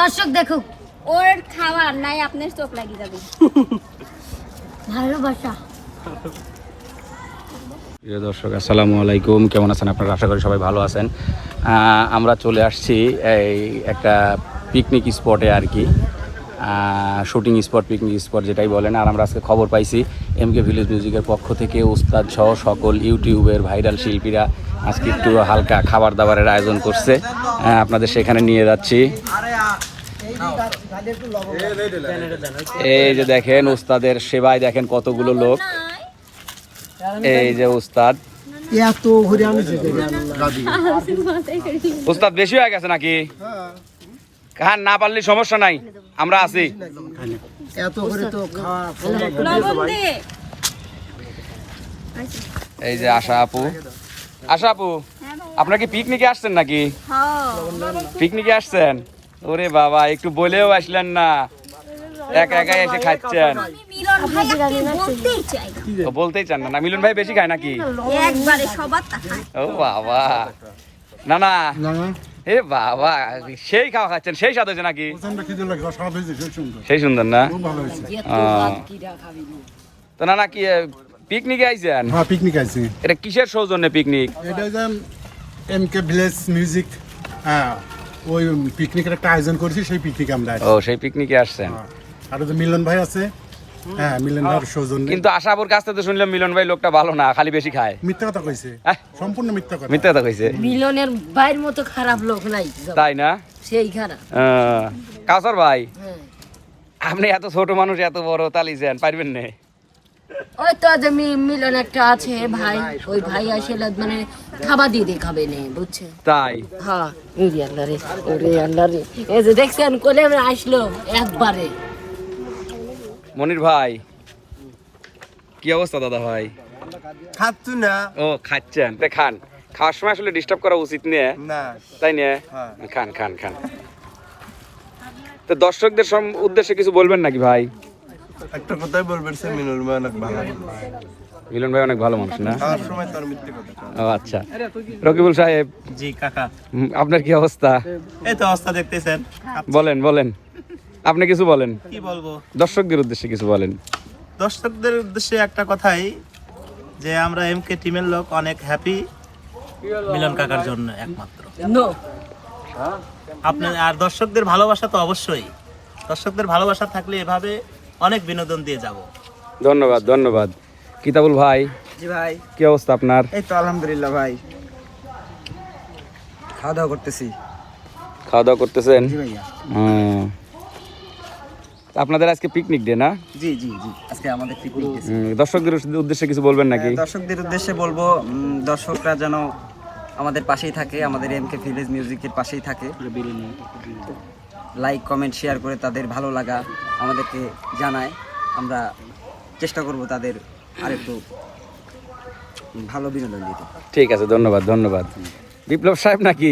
দর্শক দেখুক ওর খাবার নাই আপনার চোখ লাগি যাবে। ভালোবাসা। প্রিয় দর্শক আসসালামু আলাইকুম। কেমন আছেন আপনারা? আশা করি সবাই ভালো আছেন। আমরা চলে আসছি এই একটা পিকনিক স্পটে আর কি। শুটিং স্পট পিকনিক স্পট যেটাই বলেন। আর আমরা আজকে খবর পাইছি এম কে ভিলেজ মিউজিকের পক্ষ থেকে উস্তাদ সহ সকল ইউটিউবের ভাইরাল শিল্পীরা আজকে একটু হালকা খাবার দাবারের আয়োজন করছে। আহ, আপনাদের সেখানে নিয়ে যাচ্ছি। এই যে দেখেন উস্তাদের সেবায় দেখেন কতগুলো লোক। এই যে উস্তাদ। উস্তাদ বেশি হয়ে গেছে নাকি? খান না পারলে সমস্যা নাই। আমরা আছি। এই যে আশা আপু। আশা আপু আপনারা কি পিকনিকে আসছেন নাকি? পিকনিকে আসছেন? ওরে বাবা একটু বলেও আসলেন না। একা একাই এসে খাচ্ছেন। বলতেই চান না। মিলন ভাই বেশি খায় নাকি। ও বাবা। না না। এ বাবা সেই খাওয়া খাচ্ছেন সেই স্বাদ হয়েছে নাকি? সেই সুন্দর না? তো না না কি পিকনিকে আইছেন? হ্যাঁ পিকনিক আছে এটা কিসের সৌজন্যে পিকনিক? এটা যে এম কে ভিলেজ মিউজিক হ্যাঁ ওই পিকনিকের একটা আয়োজন করেছি সেই পিকনিকে আমরা আছি ও সেই পিকনিকে আসছেন? হ্যাঁ। আর যে মিলন ভাই আছে হ্যাঁ মিলন ভাইয়ের সৌজন্য। কিন্তু আশাপুর কাছ থেকে তো শুনলাম মিলন ভাই লোকটা ভালো না খালি বেশি খায়। মিথ্যা কথা কইছে সম্পূর্ণ মিথ্যা কথা। মিথ্যা কথা কইছে? মিলনের বাইর মতো খারাপ লোক নাই। তাই না? সেই খারাপ। আহ, কাউসার ভাই হ্যাঁ। আপনি এত ছোট মানুষ এত বড় তালিছেন পারবেন না? ওই তো যে মি- মিলন একটা আছে ভাই। ওই ভাই আসলে মানে খাবার দিয়ে দিয়ে খাবে নে বুঝছে? তাই? হ্যাঁ আল্লাহ রে ওরে আল্লাহ রে। এই যে দেখছেন কোলে আসলো একবারে। মনির ভাই কি অবস্থা দাদা ভাই? খাচ্ছু না। ও খাচ্ছেন। তে খান। খাওয়ার সময় আসলে ডিস্টার্ব করা উচিত নিয়ে না। তাই নিয়ে হ্যাঁ। খান খান খান। তো দর্শকদের সম- উদ্দেশ্যে কিছু বলবেন নাকি ভাই? একটা কথাই বলবেন সে মিনুল ভাই অনেক ভালো মিলন ভাই অনেক ভালো মানুষ না? খাওয়ার সময় তার মিথ্যে কথা ও আচ্ছা। রকিবুল সাহেব। জি কাকা। আপনার কি অবস্থা? এই তো অবস্থা দেখতেছেন। বলেন বলেন। আপনি কিছু বলেন। কি বলব? দর্শকদের উদ্দেশ্যে কিছু বলেন। দর্শকদের উদ্দেশ্যে একটা কথাই যে আমরা এম কে টিমের লোক অনেক হ্যাপি মিলন কাকার জন্য একমাত্র। আপনার আর দর্শকদের ভালোবাসা তো অবশ্যই। দর্শকদের ভালোবাসা থাকলে এভাবে অনেক বিনোদন দিয়ে যাব। ধন্যবাদ ধন্যবাদ। কিতাবুল ভাই জি ভাই। কি অবস্থা আপনার? এই তো আলহামদুলিল্লাহ ভাই। খাওয়া দাওয়া করতেছি। খাওয়া দাওয়া করতেছেন? জি ভাইয়া। হুম। আপনাদের আজকে পিকনিক ডে না? জি জি জি। আজকে আমাদের পিকনিক হুম, দর্শকদের উদ্দেশ্যে কিছু বলবেন নাকি? দর্শকদের উদ্দেশ্যে বলব দর্শকরা যেন আমাদের পাশেই থাকে আমাদের এম কে ভিলেজ মিউজিকের পাশেই থাকে। লাইক কমেন্ট শেয়ার করে তাদের ভালো লাগা আমাদেরকে জানায়। আমরা চেষ্টা করব তাদের আরেকটু ভালো বিনোদন দিতে। ঠিক আছে ধন্যবাদ ধন্যবাদ। বিপ্লব সাহেব নাকি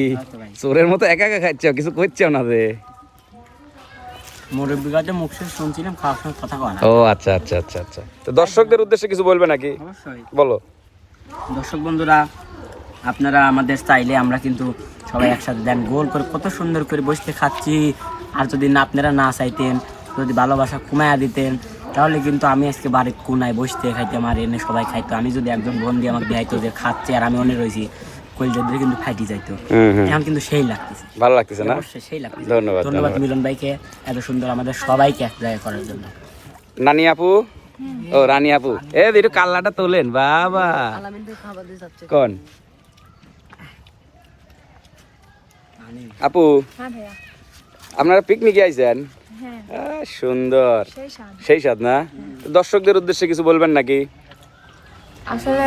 চোরের মতো একা একা খাচ্ছ? কিছু করছে না রে মুরব্বী গাছে মুখ শুনে শুনছিলাম খাওয়ার সময় কথা কয় না। ও আচ্ছা আচ্ছা আচ্ছা আচ্ছা। তো দর্শকদের উদ্দেশ্যে কিছু বলবে নাকি? অবশ্যই। বলো। দর্শক বন্ধুরা আপনারা আমাদের চাইলে আমরা কিন্তু সবাই একসাথে দেন গোল করে কত সুন্দর করে বসতে খাচ্ছি। আর যদি না আপনারা না চাইতেন যদি ভালোবাসা কমায়া দিতেন তাহলে কিন্তু আমি আজকে বাড়ির কোনায় বসতে খাইতাম আর এনে সবাই খাইতো। আমি যদি একজন বন্দি আমাকে দেখাইতো যে খাচ্ছে আর আমি অনে রয়েছি কলজাদের কিন্তু ফাইটি যাইতো। হুম হুম। এখন কিন্তু সেই লাগতেছে। ভালো লাগতেছে না? অবশ্যই সেই লাগতেছে। ধন্যবাদ, ধন্যবাদ ধন্যবাদ। মিলন ভাইকে এত সুন্দর আমাদের সবাইকে এক জায়গায় করার জন্য। নানি আপু? ও রানী আপু। এ একটু কাল্লাটা তোলেন বাবা। কোন? আপু হ্যাঁ আপনারা পিকনিকে আইছেন? হ্যাঁ। সুন্দর। সেই স্বাদ। না? দর্শকদের উদ্দেশ্যে কিছু বলবেন নাকি? আসলে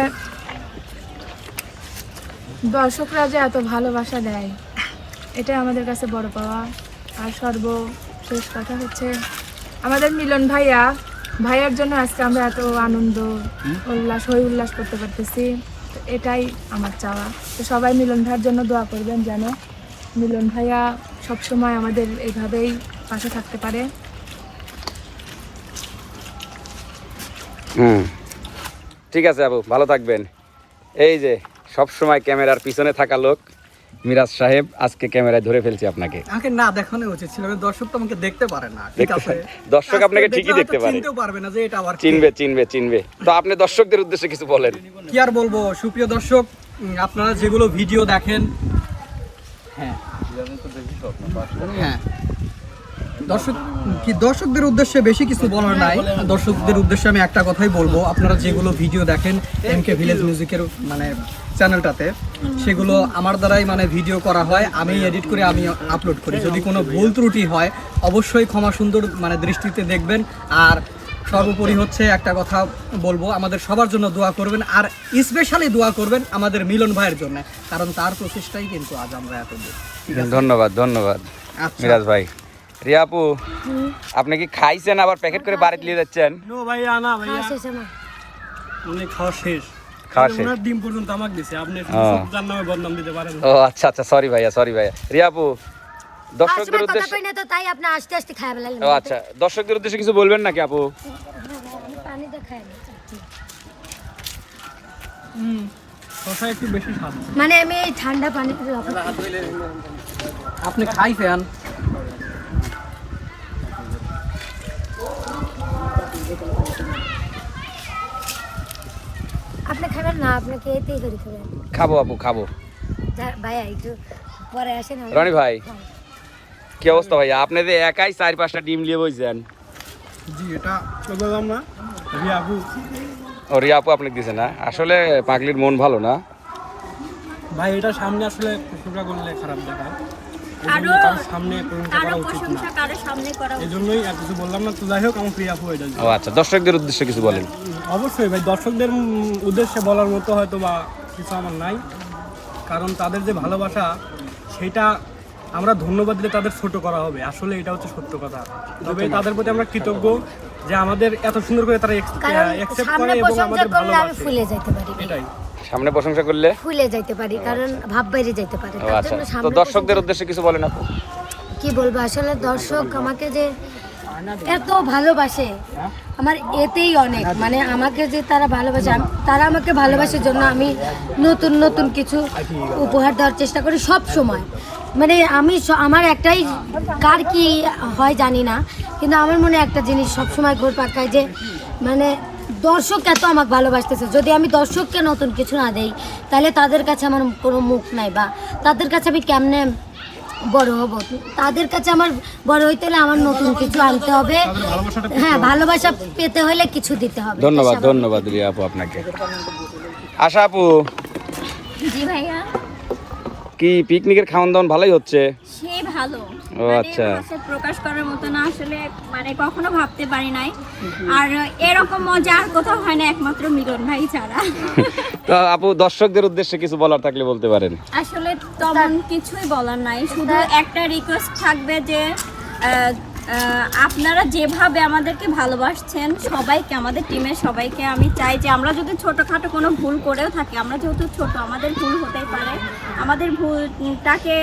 দর্শকরা যে এত ভালোবাসা দেয় এটাই আমাদের কাছে বড় পাওয়া। আর সর্বশেষ কথা হচ্ছে আমাদের মিলন ভাইয়া। ভাইয়ার জন্য আজকে আমরা এত আনন্দ উল্লাস হই উল্লাস করতে পারতেছি। এটাই আমার চাওয়া। তো সবাই মিলন ভাইয়ের জন্য দোয়া করবেন যেন মিলন ভাইয়া সবসময় আমাদের এইভাবেই পাশে থাকতে পারে। হুম। ঠিক আছে আপু ভালো থাকবেন। এই যে সব সময় ক্যামেরার পিছনে থাকা লোক মিরাজ সাহেব আজকে ক্যামেরায় ধরে ফেলছি আপনাকে। আমাকে না দেখানো উচিত ছিল দর্শক তো আমাকে দেখতে পারে না ঠিক আছে? দর্শক আপনাকে ঠিকই দেখতে পারে। চিনতেও পারবে না যে এটা আবার চিনবে চিনবে চিনবে। তো আপনি দর্শকদের উদ্দেশ্যে কিছু বলেন। কি আর বলব সুপ্রিয় দর্শক আপনারা যেগুলো ভিডিও দেখেন হ্যাঁ। হ্যাঁ। দর্শক কি দর্শকদের উদ্দেশ্যে বেশি কিছু বলার নাই। দর্শকদের উদ্দেশ্যে আমি একটা কথাই বলব। আপনারা যেগুলো ভিডিও দেখেন এম কে ভিলেজ মিউজিকের মানে চ্যানেলটাতে সেগুলো আমার দ্বারাই মানে ভিডিও করা হয়। আমি এডিট করে আমি আপলোড করি। যদি কোনো ভুল ত্রুটি হয় অবশ্যই ক্ষমা সুন্দর মানে দৃষ্টিতে দেখবেন। আর সর্বোপরি হচ্ছে একটা কথা বলব আমাদের সবার জন্য দোয়া করবেন আর স্পেশালি দোয়া করবেন আমাদের মিলন ভাইয়ের জন্য কারণ তার প্রচেষ্টাই কিন্তু আজ আমরা এত ধন্যবাদ ধন্যবাদ। আচ্ছা। মিরাজ ভাই। রিয়া আপু আপনি কি খাইছেন আবার প্যাকেট করে বাড়িতে নিয়ে যাচ্ছেন? খাওয়া শেষ আমার উনি খাওয়া শেষ। খাওয়া শেষ। ডিম পর্যন্ত আমাকে দিছে। আপনি ও। নামে বদনাম দিতে পারেন। ও আচ্ছা আচ্ছা সরি ভাইয়া সরি ভাইয়া। রিয়া আপু দর্শকদের উদ্দেশ্যে কই তো তাই আপনি আস্তে আস্তে ফেলালেন। ও আচ্ছা দর্শকদের উদ্দেশ্যে কিছু বলবেন নাকি আপু? পানি তো খাই শশা একটু বেশি স্বাদ। মানে আমি এই ঠান্ডা পানি আপনি খাইছেন? আপনি খাবেন না আপনাকে এতেই করে খাবেন। খাব আপু খাব। যা- ভাইয়া একটু পরে আসেন রনি ভাই। কি অবস্থা ভাইয়া আপনি যে একাই চার পাঁচটা ডিম নিয়ে বইছেন। জি এটা বললাম না রিয়া আপু। ও রিয়া আপু আপনাকে দিছে না? আসলে পাগলির মন ভালো না। ভাই এটা সামনে আসলে প্রশংসা করলে খারাপ দেখায় আরও সামনে প্রশংসা আরও করা উচিত না। সামনে এই জন্যই আর কিছু বললাম না। তো যাই হোক আমার প্রিয় এটা ও আচ্ছা দর্শকদের উদ্দেশ্যে কিছু বলেন। অবশ্যই ভাই দর্শকদের উদ্দেশ্যে বলার মতো হয়তো বা কিছু আমার নাই। কারণ তাদের যে ভালোবাসা সেটা আমরা ধন্যবাদ দিলে তাদের ছোট করা হবে। আসলে এটা হচ্ছে সত্য কথা। তবে তাদের প্রতি আমরা কৃতজ্ঞ যে আমাদের এত সুন্দর করে তারা অ্যাকসেপ্ট করে এবং আমাদের করলে আমি ভালোবাসে। ফুলে যাইতে পারি। এটাই। সামনে প্রশংসা করলে? ফুলে যাইতে পারি কারণ ভাব বাইরে যাইতে পারে। তার আচ্ছা। জন্য তো দর্শকদের উদ্দেশ্যে কিছু বলেন আপু। কি বলব? আসলে দর্শক আমাকে যে এত ভালোবাসে আমার এতেই অনেক। মানে আমাকে যে তারা ভালোবাসে তারা আমাকে ভালোবাসার জন্য আমি নতুন নতুন কিছু উপহার দেওয়ার চেষ্টা করি সব সময়। মানে আমি আমার একটাই কার কি হয় জানি না কিন্তু আমার মনে একটা জিনিস সবসময় ঘুর পাকায় যে মানে দর্শক এত আমাকে ভালোবাসতেছে। যদি আমি দর্শককে নতুন কিছু না দেই তাহলে তাদের কাছে আমার কোনো মুখ নাই বা তাদের কাছে আমি কেমনে বড় হব? তাদের কাছে আমার বড় হইতে হলে আমার নতুন কিছু আনতে হবে। হ্যাঁ ভালোবাসা পেতে হলে কিছু দিতে হবে। ধন্যবাদ ধন্যবাদ রিয়া আপু আপনাকে। আশা আপু। জি ভাইয়া। কি পিকনিকের খাওয়ান দাওয়ান ভালোই হচ্ছে? সে ভালো। ও মানে আচ্ছা। প্রকাশ করার মতো না আসলে মানে কখনো ভাবতে পারি নাই। আর এরকম মজা আর কোথাও হয় না একমাত্র মিলন ভাই ছাড়া। তো আপু দর্শকদের উদ্দেশ্যে কিছু বলার থাকলে বলতে পারেন। আসলে তেমন কিছুই বলার নাই। শুধু একটা রিকোয়েস্ট থাকবে যে আপনারা যেভাবে আমাদেরকে ভালোবাসছেন সবাইকে আমাদের টিমের সবাইকে আমি চাই যে আমরা যদি ছোটোখাটো কোনো ভুল করেও থাকি আমরা যেহেতু ছোট আমাদের ভুল হতেই পারে। আমাদের ভুলটাকে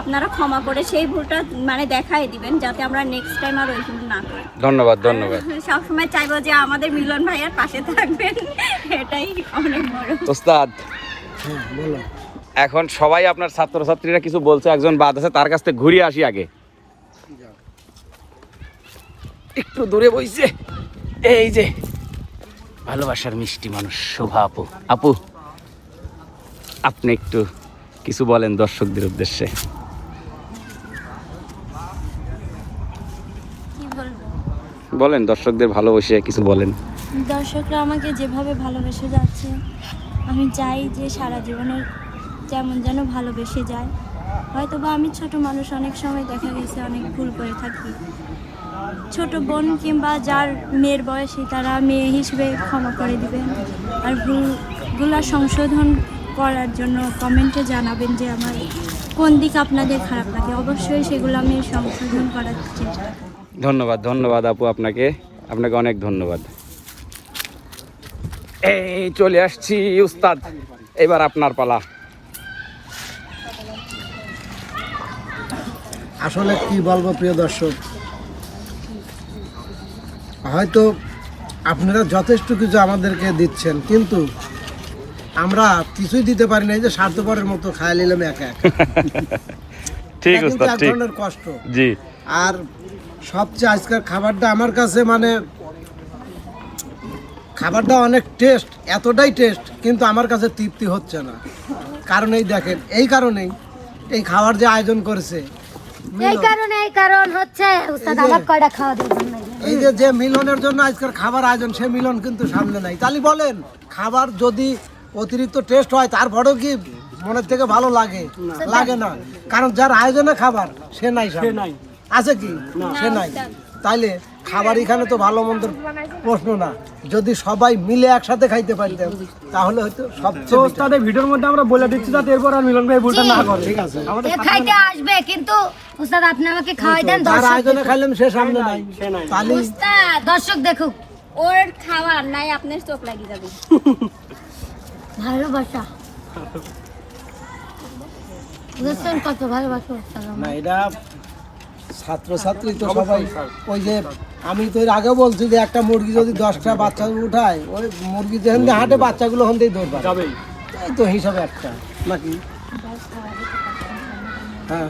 আপনারা ক্ষমা করে সেই ভুলটা মানে দেখাই দিবেন যাতে আমরা নেক্সট টাইম আর ওই ভুল না করি। ধন্যবাদ ধন্যবাদ। সবসময় চাইব যে আমাদের মিলন ভাইয়ার পাশে থাকবেন। এটাই অনেক বড়। ওস্তাদ এখন সবাই আপনার ছাত্রছাত্রীরা কিছু বলছে একজন বাদ আছে তার কাছ থেকে ঘুরিয়ে আসি আগে। একটু দূরে বইছে। এই যে। ভালোবাসার মিষ্টি মানুষ শোভা আপু। আপু আপনি একটু কিছু বলেন দর্শকদের উদ্দেশ্যে। কি বলব? বলেন দর্শকদের ভালোবেসে কিছু বলেন। দর্শকরা আমাকে যেভাবে ভালোবেসে যাচ্ছে আমি চাই যে সারা জীবনের যেমন যেন ভালোবেসে যায়। হয়তো বা আমি ছোট মানুষ অনেক সময় দেখা গেছে অনেক ভুল করে থাকি। ছোট বোন কিংবা যার মেয়ের বয়সী তারা মেয়ে হিসেবে ক্ষমা করে দিবেন। আর ভুলগুলা সংশোধন করার জন্য কমেন্টে জানাবেন যে আমার কোন দিক আপনাদের খারাপ লাগে। অবশ্যই সেগুলো আমি সংশোধন করার চেষ্টা ধন্যবাদ ধন্যবাদ আপু আপনাকে। আপনাকে অনেক ধন্যবাদ। এই চলে আসছি উস্তাদ এবার আপনার পালা। আসলে কি বলব প্রিয় দর্শক হয়তো আপনারা যথেষ্ট কিছু আমাদেরকে দিচ্ছেন কিন্তু আমরা কিছুই দিতে পারি না এই যে স্বার্থপরের মতো খায় নিলাম একা একা। ঠিক ধরনের কষ্ট। জি। আর সবচেয়ে আজকের খাবারটা আমার কাছে মানে খাবারটা অনেক টেস্ট এতটাই টেস্ট কিন্তু আমার কাছে তৃপ্তি হচ্ছে না। কারণ এই দেখেন এই কারণেই এই খাবার যে আয়োজন করেছে এই কারণে এই কারণ হচ্ছে উস্তাদ আমার কয়টা খাওয়া দিবেন এই যে যে মিলনের জন্য আজকের খাবার আয়োজন সে মিলন কিন্তু সামনে নাই। তাহলে বলেন খাবার যদি অতিরিক্ত টেস্ট হয় তারপরেও কি মনের থেকে ভালো লাগে? লাগে না। কারণ যার আয়োজনে খাবার সে নাই সামনে। আছে কি? সে নাই। তাইলে খাবার এখানে তো ভালো মন্দ প্রশ্ন না। যদি সবাই মিলে একসাথে খাইতে পারতাম তাহলে হয়তো সবচেয়ে তাদের ভিডিওর মধ্যে আমরা বলে দিচ্ছি যাতে এরপর আর মিলন ভাই ভুলটা না করে। ঠিক আছে। এ খাইতে আসবে কিন্তু উস্তাদ আপনি আমাকে খাওয়াই দেন দর্শক আয়োজনে খাইলাম সে সামনে নাই। তাহলে উস্তাদ দর্শক দেখুক ওর খাবার নাই আপনার চোখ লাগিয়ে যাবে। ভালোবাসা। কত ভালোবাসা উস্তাদ না এটা ছাত্রছাত্রী তো সবাই ওই যে আমি তো এর আগে বলছি যে একটা মুরগি যদি দশটা বাচ্চা উঠায় ওই মুরগি যেখান দিয়ে হাঁটে বাচ্চাগুলো ওখান থেকেই ধরবে এই তো হিসাবে একটা নাকি? হ্যাঁ।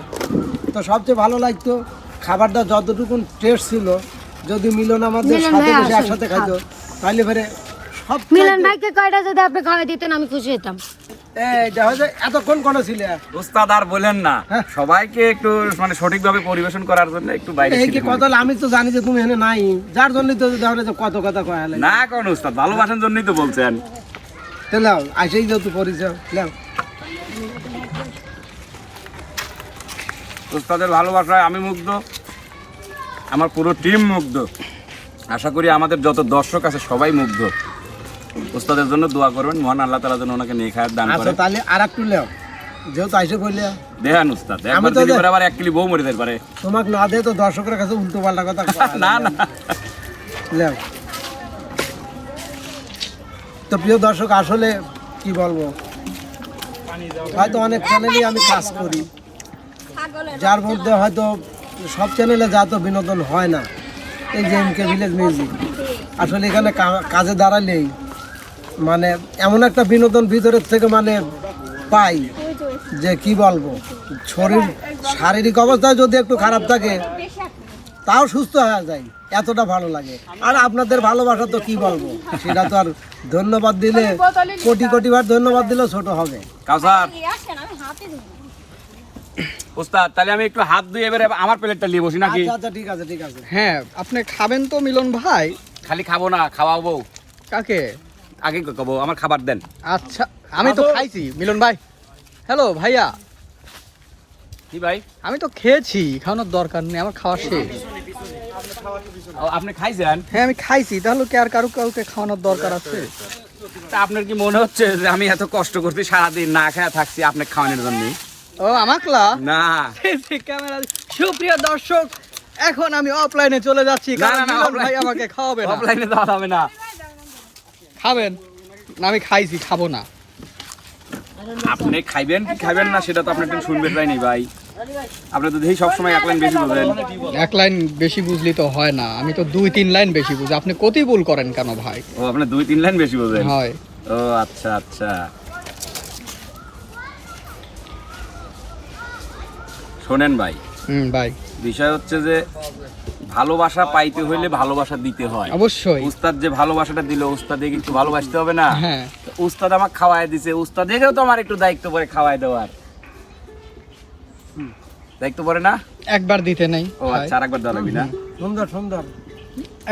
তো সবচেয়ে ভালো লাগতো খাবারটা যতটুকু টেস্ট ছিল যদি মিলন আমাদের মিলন সাথে বসে একসাথে খাইতো তাহলে ফেরে সব মিলন ভাইকে কয়টা যদি আপনি খাওয়াই দিতেন আমি খুশি হতাম। এতক্ষণ কোন ছিলে? উস্তাদ আর বলেন না হ্যাঁ। সবাইকে একটু মানে সঠিকভাবে পরিবেশন করার জন্য একটু বাইরে এই কি কথা? আমি তো জানি যে তুমি এখানে নাই। যার জন্য তো কত কথা কয়া না কোন উস্তাদ ভালোবাসার জন্যই তো বলছেন। পরিচয় নাও। উস্তাদের ভালোবাসায় আমি মুগ্ধ আমার পুরো টিম মুগ্ধ। আশা করি আমাদের যত দর্শক আছে সবাই মুগ্ধ। উস্তাদের জন্য দোয়া করবেন। মহান আল্লাহ তালা যেন ওনাকে নিয়ে খায়ার দান আচ্ছা করে। তাহলে আর একটু নাও যেহেতু আইসে বললে দেহান উস্তাদ একবার আবার এক কিলি বউ মরে যেতে পারে। তোমাকে না দিয়ে তো দর্শকের কাছে উল্টো পাল্টা কথা না না। নাও তো প্রিয় দর্শক আসলে কি বলব? হয়তো অনেক চ্যানেলই আমি কাজ করি। যার মধ্যে হয়তো সব চ্যানেলে যা তো বিনোদন হয় না। এই যে এমকে ভিলেজ মিউজিক আসলে এখানে কা- কাজে দাঁড়ালেই মানে এমন একটা বিনোদন ভিতরের থেকে মানে পাই যে কি বলব? শরীর শারীরিক অবস্থায় যদি একটু খারাপ থাকে তাও সুস্থ হয়ে যায়। এতটা ভালো লাগে। আর আপনাদের ভালোবাসা তো কি বলব? সেটা তো আর ধন্যবাদ দিলে কোটি কোটি বার ধন্যবাদ দিলে ছোট হবে। উস্তাদ তাহলে আমি একটু হাত ধুয়ে এবারে আমার প্লেটটা নিয়ে বসি নাকি? আচ্ছা আচ্ছা ঠিক আছে ঠিক আছে। হ্যাঁ আপনি খাবেন তো মিলন ভাই? খালি খাব না খাওয়াবো। কাকে? আগে খাব আমার খাবার দেন। আচ্ছা আমি তো খাইছি মিলন ভাই। হ্যালো ভাইয়া। কি ভাই? আমি তো খেয়েছি খাওয়ানোর দরকার নেই আমার খাওয়া শেষ। আপনি খাইছেন? হ্যাঁ আমি খাইছি তাহলে কি আর কারও কাউকে খাওয়ানোর দরকার আছে? তা আপনার কি মনে হচ্ছে যে আমি এত কষ্ট করছি সারাদিন না খেয়ে থাকছি আপনি খাওয়ানোর জন্য? ও আমাকলা? না। ক্যামেরা সুপ্রিয় দর্শক এখন আমি অফলাইনে চলে যাচ্ছি না, কারণ ভাই আমাকে খাওয়াবে না। অফলাইনে দেওয়া যাবে না। খাবেন? না আমি খাইছি খাব না। আপনি খাইবেন? কি খাবেন না সেটা তো আপনি একটু শুনবেন তাই নি ভাই। আপনি তো দেখি সবসময় এক লাইন বেশি বলেন এক লাইন বেশি বুঝলি তো হয় না। আমি তো দুই তিন লাইন বেশি বুঝি। আপনি কতই ভুল করেন কেন ভাই? ও আপনি দুই তিন লাইন বেশি বলেন হয়। ও আচ্ছা আচ্ছা। শোনেন ভাই। হুম ভাই। বিষয় হচ্ছে যে ভালোবাসা পাইতে হইলে ভালোবাসা দিতে হয়। অবশ্যই। উস্তাদ যে ভালোবাসাটা দিল উস্তাদে একটু ভালোবাসতে হবে না? হ্যাঁ। উস্তাদ আমাকে খাওয়াই দিছে। উস্তাদ দেখেও তো আমার একটু দায়িত্ব পরে খাওয়াই দেওয়ার। দায়িত্ব পরে না? একবার দিতে নেই। ও আচ্ছা আরেকবার দেওয়া লাগবি না? সুন্দর সুন্দর।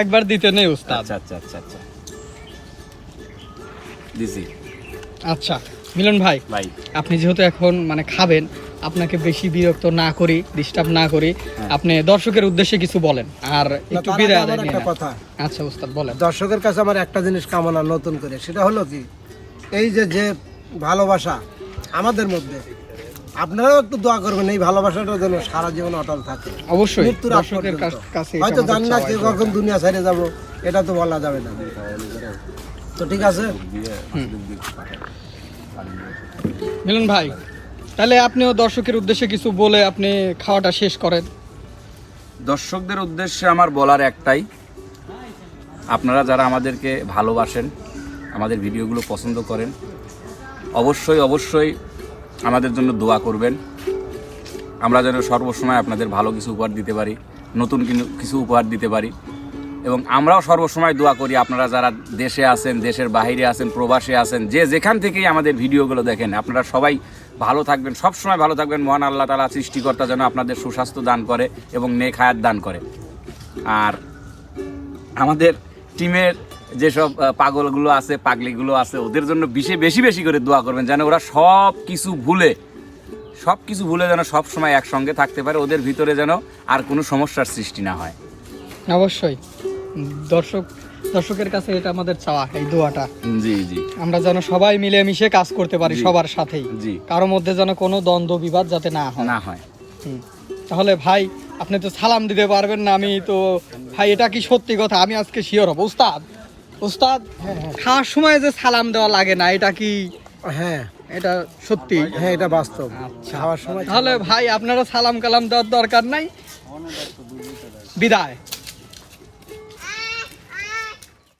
একবার দিতে নেই উস্তাদ। আচ্ছা আচ্ছা আচ্ছা আচ্ছা। দিছি। আচ্ছা মিলন ভাই ভাই। আপনি যেহেতু এখন মানে খাবেন আপনাকে বেশি বিরক্ত না করি ডিস্টার্ব না করি। হ্যাঁ। আপনি দর্শকের উদ্দেশ্যে কিছু বলেন। আর একটু বিদায় নিয়ে একটা কথা। আচ্ছা উস্তাদ বলেন। দর্শকের কাছে আমার একটা জিনিস কামনা নতুন করে সেটা হলো কি এই যে যে ভালোবাসা আমাদের মধ্যে আপনারাও একটু দোয়া করবেন এই ভালোবাসাটা যেন সারা জীবন অটল থাকে। অবশ্যই মৃত্যুর দর্শকের কাছে হয়তো জানি না দরকার। কখন দুনিয়া ছেড়ে যাব এটা তো বলা যাবে না। তো ঠিক আছে? মিলন ভাই তাহলে আপনিও দর্শকের উদ্দেশ্যে কিছু বলে আপনি খাওয়াটা শেষ করেন। দর্শকদের উদ্দেশ্যে আমার বলার একটাই, আপনারা যারা আমাদেরকে ভালোবাসেন, আমাদের ভিডিওগুলো পছন্দ করেন, অবশ্যই অবশ্যই আমাদের জন্য দোয়া করবেন। আমরা যেন সর্বসময় আপনাদের ভালো কিছু উপহার দিতে পারি, নতুন কিছু উপহার দিতে পারি। এবং আমরাও সর্বসময় দোয়া করি, আপনারা যারা দেশে আছেন, দেশের বাইরে আছেন, প্রবাসে আছেন, যে যেখান থেকেই আমাদের ভিডিওগুলো দেখেন, আপনারা সবাই ভালো থাকবেন, সবসময় ভালো থাকবেন। মহান আল্লাহ তালা সৃষ্টিকর্তা যেন আপনাদের সুস্বাস্থ্য দান করে এবং নেক হায়াত দান করে। আর আমাদের টিমের যেসব পাগলগুলো আছে, পাগলিগুলো আছে, ওদের জন্য বেশি বেশি বেশি করে দোয়া করবেন যেন ওরা সব কিছু ভুলে, সব কিছু ভুলে যেন সব সময় একসঙ্গে থাকতে পারে, ওদের ভিতরে যেন আর কোনো সমস্যার সৃষ্টি না হয়। অবশ্যই। দর্শক দর্শকের কাছে এটা আমাদের চাওয়া এই দোয়াটা। জি জি। আমরা যেন সবাই মিলেমিশে কাজ করতে পারি সবার সাথেই। জি। কারোর মধ্যে যেন কোনো দ্বন্দ্ব বিবাদ যাতে না হয়। না হয়। তাহলে ভাই আপনি তো সালাম দিতে পারবেন না আমি তো ভাই এটা কি সত্যি কথা? আমি আজকে শিওর হব। উস্তাদ উস্তাদ খাওয়ার সময় যে সালাম দেওয়া লাগে না এটা কি হ্যাঁ। এটা সত্যি? হ্যাঁ এটা বাস্তব। খাওয়ার সময় তাহলে ভাই আপনারা সালাম কালাম দেওয়ার দরকার নাই। বিদায়।